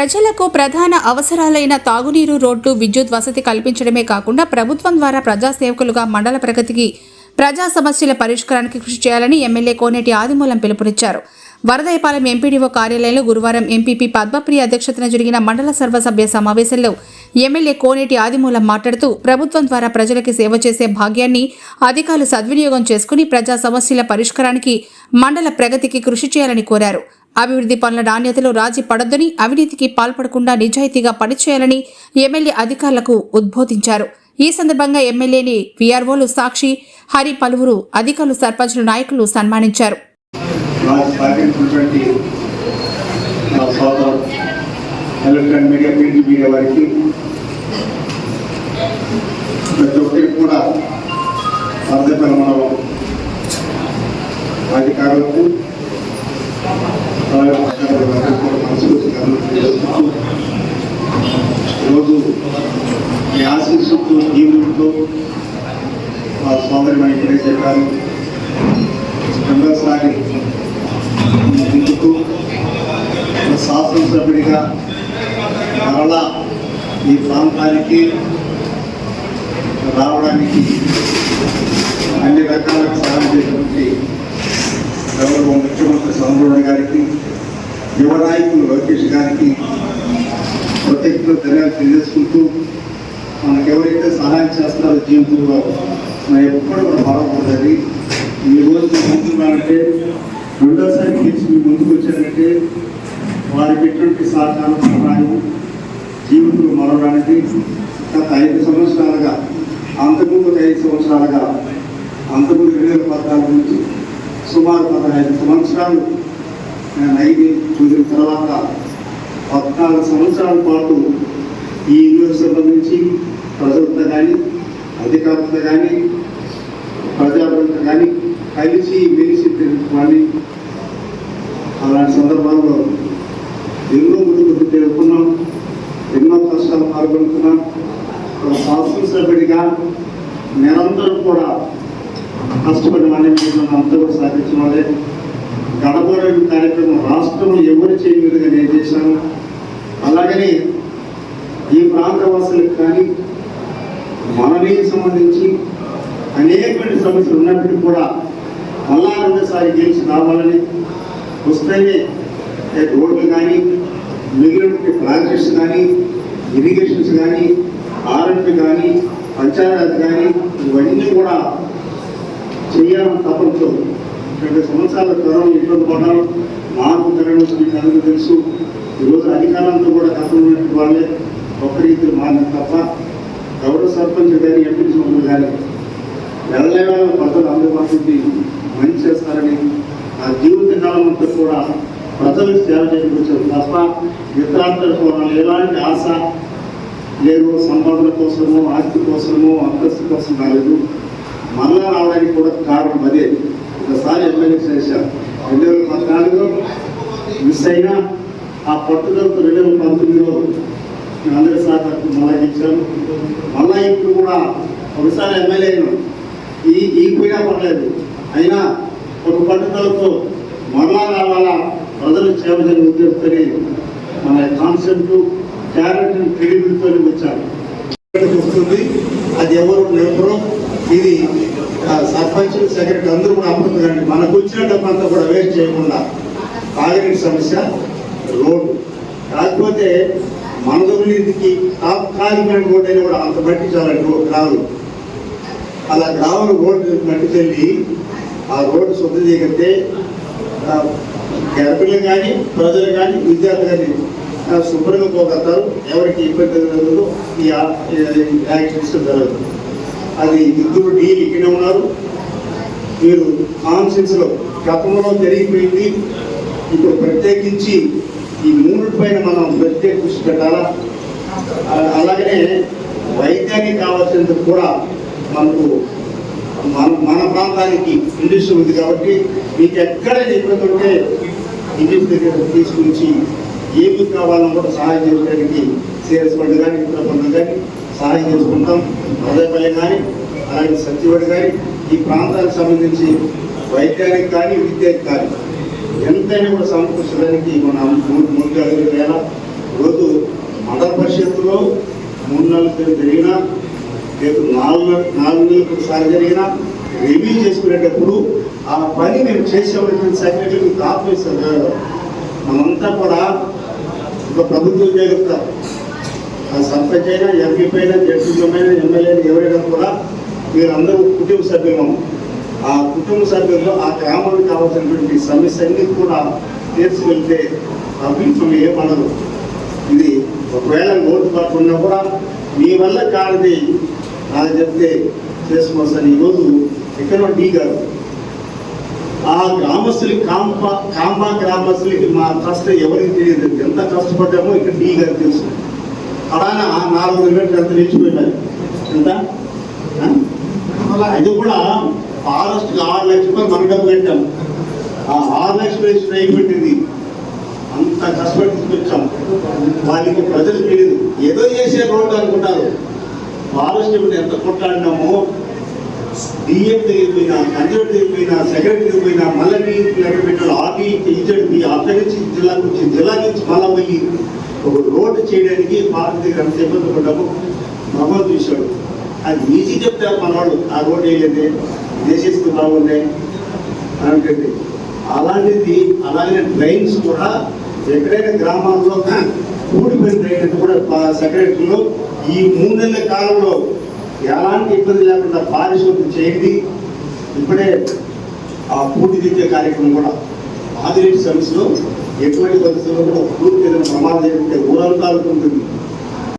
ప్రజలకు ప్రధాన అవసరాలైన తాగునీరు రోడ్లు విద్యుత్ వసతి కల్పించడమే కాకుండా ప్రభుత్వం ద్వారా ప్రజాసేవకులుగా మండల ప్రగతికి ప్రజా సమస్యల పరిష్కారానికి కృషి చేయాలని ఎమ్మెల్యే కోనేటి ఆదిమూలం పిలుపునిచ్చారు. వరదయపాలెం ఎంపీడీఓ కార్యాలయంలో గురువారం ఎంపీపీ పద్మప్రియ అధ్యక్షతన జరిగిన మండల సర్వసభ్య సమావేశంలో ఎమ్మెల్యే కోనేటి ఆదిమూలం మాట్లాడుతూ ప్రభుత్వం ద్వారా ప్రజలకి సేవ చేసే భాగ్యాన్ని అధికారులు సద్వినియోగం చేసుకుని ప్రజా సమస్యల పరిష్కారానికి మండల ప్రగతికి కృషి చేయాలని కోరారు. అభివృద్ధి పనుల నాణ్యతలో రాజీ పడొద్దని అవినీతికి పాల్పడకుండా నిజాయితీగా పనిచేయాలని ఎమ్మెల్యే అధికారులకు ఉద్బోధించారు. ఈ సందర్భంగా ఎమ్మెల్యేని వీఆర్ఓలు సాక్షి హరి పలువురు అధికారులు సర్పంచులు నాయకులు సన్మానించారు. అధికారులకు అలాగే అధికారులకు కూడా మనస్ఫూర్తిగా తెలియజేసుకుంటూ ఈరోజు మీ ఆశీస్సుతో జీవులతో మా సోదరి మన ఇక్కడే చెప్పారు రెండోసారి ముందుకు శాసనసభ్యుడిగా మరలా ఈ ప్రాంతానికి రావడానికి అన్ని రకాలకు సహాయం చేసినటువంటి గౌరవ ముఖ్యమంత్రి చంద్రబాబు గారికి యువనాయకులు లోకేష్ గారికి కృతజ్ఞతలు తెలియజేసుకుంటూ మనకు ఎవరైతే సహాయం చేస్తారో జీవితంలో మనం ఎప్పుడు కూడా బాగుంటుంది ఈ రోజు ముందున్నారంటే రెండోసారి గెలిచి మీ ముందుకు వచ్చారంటే వారికి ఎటువంటి సహకారం సహాయం జీవితంలో మరవడానికి గత ఐదు సంవత్సరాలుగా అంతకుముందు ఐదు సంవత్సరాలుగా అంతకుముందు రెండు వేల పద్నాలుగు నుంచి సుమారు పదహైదు సంవత్సరాలు నేను చూసిన తర్వాత పద్నాలుగు సంవత్సరాల పాటు ఈ యూనివర్సిటీ సంబంధించి ప్రజలతో కానీ అధికారులతో కానీ ప్రజాప్రతినిధులతో కానీ కలిసి మెలిసి తెలుసుకోవాలి అలాంటి సందర్భాల్లో ఎన్నో ముందుకు తెలుపుకున్నాం ఎన్నో కష్టాలు పాల్గొంటున్నాం. ఒక శాసనసభ్యుడిగా నిరంతరం కూడా కష్టపడి వాళ్ళని అందరూ సాధించడం సాధించిన వాళ్ళే గడపడం కార్యక్రమం రాష్ట్రంలో ఎవరు చేయని నేను చేశాను అలాగనే ఈ ప్రాంతవాసులకు కానీ మనమే సంబంధించి అనేకమైన సమస్యలు ఉన్నప్పటికీ కూడా మళ్ళా రెండోసారి గెలిచి రావాలని వస్తేనే రోడ్లు కానీ మిగిలిన ప్రాజెక్ట్స్ కానీ ఇరిగేషన్స్ కానీ ఆర్ఎంపీ కానీ పంచాయతీ కానీ ఇవన్నీ కూడా చేయాలని తప్పచ్చు రెండు సంవత్సరాల కరోనా ఇబ్బంది పడ్డాం. మాకు తెలియడం మీకు తెలుసు. ఈరోజు అధికారంతో కూడా గతంలో వాళ్ళే ఒక రీతిలో మారిన తప్ప గౌరవ సర్పంచ్ కానీ ఎంపీ సభ్యులు కానీ వెళ్ళలేని ప్రజలు అందుబాటుకి మంచి చేస్తారని ఆ జీవితకాలం అంతా కూడా ప్రజలకు సేవ చేయవచ్చు తప్ప ఇతరాంతర కోణాలు ఎలాంటి ఆశ లేదు సంపాదన కోసమో ఆస్తి కోసమో అంతస్తు కోసం రాలేదు మళ్ళా రావడానికి కూడా కారణం అదే. ఒకసారి ఎమ్మెల్యే చేశారు రెండు వేల పద్నాలుగులో మిస్ అయినా ఆ పట్టుదలతో రెండు వేల పంతొమ్మిదిలో అందరి సహకారం మళ్ళా ఇచ్చాను మళ్ళా ఇప్పుడు కూడా ఒకసారి ఎమ్మెల్యే ఈ ఈ పోయినా పర్లేదు. అయినా ఒక పట్టుదలతో మరలా రావాలా ప్రజలు సేవ జరిగే మన కాన్సెప్ట్ క్యారెక్టర్ క్రెడిబిలిటీతో వచ్చారు. వస్తుంది. అది ఎవరు ఎవరు? ఇది సర్పంచ్ సెక్రటరీ అందరూ కూడా అమ్ముతుందండి మనకు వచ్చిన డబ్బంతా కూడా వేస్ట్ చేయకుండా తాగనీటి సమస్య రోడ్డు. కాకపోతే మన టాప్ తాత్కాలికమైన రోడ్డు అయినా కూడా అంత పట్టించాలండి రోడ్డు అలా గ్రామం రోడ్డు పట్టుకెళ్ళి ఆ రోడ్డు శుద్ధ చేయగలిగితే గర్భిణులు కానీ ప్రజలు కానీ విద్యార్థులు కానీ శుభ్రంగా పోగలుగుతారు. ఎవరికి ఇబ్బంది జరగదు. ఈ ఈ యాక్సిడెంట్స్ జరగదు. అది ఇద్దరు డీ ఇక్కడ ఉన్నారు. మీరు కాన్ఫరెన్స్లో గతంలో జరిగిపోయింది. ఇప్పుడు ప్రత్యేకించి ఈ మూడు పైన మనం ప్రత్యేక దృష్టి పెట్టాలా? అలాగనే వైద్యానికి కావాల్సినంత కూడా మనకు మన మన ప్రాంతానికి ఇండస్ట్రీ ఉంది కాబట్టి మీకు ఎక్కడ ఇబ్బంది ఉంటే ఇండస్ట్రీ దగ్గర తీసుకొచ్చి ఏమి కావాలని కూడా సహాయం చేయడానికి సిఎస్ ఫండ్ కానీ ఇతర ఫండ్ కానీ సహాయం చేసుకుంటాం. హృదయపల్లి కానీ అలాగే సత్యవాడి కానీ ఈ ప్రాంతానికి సంబంధించి వైద్యానికి కానీ విద్యకి కానీ ఎంతైనా కూడా సమకూర్చడానికి మన మూడు మూడు ఐదు వేల మండల పరిషత్తులో మూడు నెలలు జరిగినా రేపు నాలుగు నాలుగు నెలలకు ఒకసారి జరిగినా రివ్యూ చేసుకునేటప్పుడు ఆ పని మేము చేసేటువంటి సెక్రటరీ మీకు ఆఫీసర్ మనంతా కూడా ఒక ప్రభుత్వ ఉద్యోగత సర్పంచ్ అయినా ఎంపీపీ అయినా జడ్పీలమైనా ఎమ్మెల్యేని ఎవరైనా కూడా మీరందరూ కుటుంబ సభ్యులం. ఆ కుటుంబ సభ్యుల్లో ఆ గ్రామానికి కావాల్సినటువంటి సమస్య అన్ని కూడా తీర్చివెళ్తే ప్రభుత్వం ఏమనదు ఇది ఒకవేళ లోటుపాటు ఉన్నా కూడా మీ వల్ల కానిది నాకు చెప్తే చేసుకోవచ్చని ఈరోజు ఎక్కడో డీ గారు ఆ గ్రామస్తులకి కాంప కాంబా గ్రామస్తులకి మా కష్టం ఎవరికి తెలియదు? ఎంత కష్టపడ్డామో ఇక్కడ డీ గారు తెలుసు. అలానే? నాలుగు యూనిట్లు ఎంత నిలిచిపోయినారు ఎంత? ఆ? ఇది కూడా ఫారెస్ట్ ఆరు లక్షల రూపాయలు మన డబ్బు ఆ ఆరు లక్షలు వేసి పెట్టింది. అంత కష్టపడి తీసుకొచ్చాం. వాళ్ళకి ప్రజలు తెలియదు. ఏదో చేసే రోడ్డు అనుకుంటారు. ఫారెస్ట్ ఇప్పుడు ఎంత కొట్లాడినామో డిఎం తిరిగిపోయినా పోయినా తిరిగిపోయినా సెక్రటరీ తిరిగిపోయినా మళ్ళీ పెట్టాడు ఆర్టీ ఇచ్చాడు అక్కడి నుంచి జిల్లాకు వచ్చి జిల్లా నుంచి మళ్ళీ పోయి ఒక రోడ్డు చేయడానికి భారత దగ్గర అంత ఇబ్బంది పడ్డాము భగవంతు చూశాడు. అది ఈజీ చెప్తారు మనవాడు ఆ రోడ్డు వేయలేదు దేశిస్తూ బాగుండే అంటే అలాంటిది అలాగే డ్రైన్స్ కూడా ఎక్కడైనా గ్రామాల్లో కూడిపోయిన డ్రైన్ కూడా సెక్రటరీలో ఈ మూడు నెలల కాలంలో ఎలాంటి ఇబ్బంది లేకుండా పారిశుద్ధ్యం చేయండి. ఇప్పుడే ఆ పూర్తి కార్యక్రమం కూడా ఆదిరెడ్డి సమస్యలో ఎటువంటి పరిస్థితుల్లో కూడా పూర్తి ఏదైనా ప్రమాదం జరిగితే ఊరంతా ఉంటుంది.